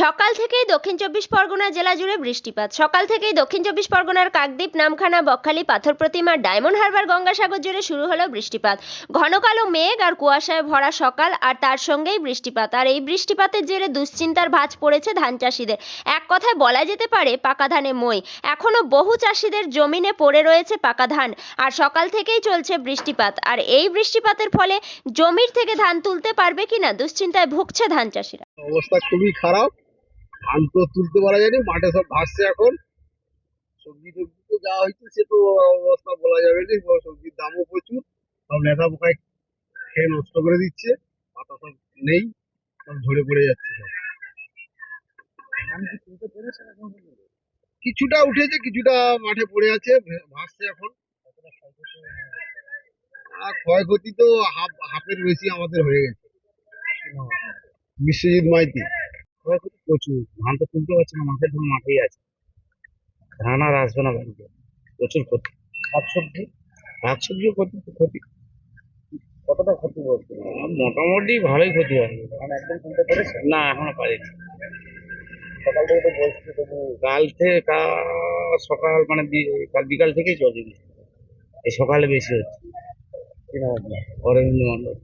সকাল থেকেই দক্ষিণ চব্বিশ পরগনা জেলা জুড়ে বৃষ্টিপাত। সকাল থেকেই দক্ষিণ চব্বিশ পরগনার কাকদ্বীপ, নামখানা, বকখালি, পাথর প্রতিমা, ডায়মন্ড হারবার, গঙ্গাসাগর জুড়ে শুরু হলো বৃষ্টিপাত। ঘন কালো মেঘ আর কুয়াশায় ভরা সকাল আর তার সঙ্গেই বৃষ্টিপাত। আর এই বৃষ্টিপাতের জেরে দুশ্চিন্তার ভাঁজ পড়েছে ধান চাষিদের। এক কথায় বলা যেতে পারে পাকা ধানে মই। এখনও বহু চাষিদের জমিনে পড়ে রয়েছে পাকা ধান। আর সকাল থেকেই চলছে বৃষ্টিপাত। আর এই বৃষ্টিপাতের ফলে জমির থেকে ধান তুলতে পারবে কিনা দুশ্চিন্তায় ভুগছে ধান চাষিরা। অবস্থা খুবই খারাপ। ধান তো তুলতে পারা যায়নি মাঠে সব ভাসছে এখন। সবজি টবজি তো যা হয়েছে সে তো অবস্থা বলা যাবে না। সবজির দামও প্রচুর সব লেদা পোকায় খেয়ে নষ্ট করে দিচ্ছে পাতা সব নেই সব ঝরে পড়ে যাচ্ছে সব। কিছুটা উঠেছে কিছুটা মাঠে পড়ে আছে ভাসছে এখন। আর ক্ষয়ক্ষতি তো হাফ হাফের বেশি আমাদের হয়ে গেছে। বিশ্বজিৎ মাইতি। ক্ষয়ক্ষতি প্রচুর। ধান তো তুলতে পারছি না মাঠের ধান মাঠেই আছে। ধান আর আসবে না বাড়িতে। প্রচুর ক্ষতি। শাকসবজি? শাকসবজিও ক্ষতি ক্ষতি। কতটা ক্ষতি আহ, মোটামুটি ভালোই ক্ষতি হয়। একদম তুলতে পেরেছে না এখনও পারিনি সকাল থেকে তো বলছে তবু কাল থেকে সকাল মানে কাল বিকাল থেকেই চলছে এই সকালে বেশি হচ্ছে? অরবিন্দ মন্ডল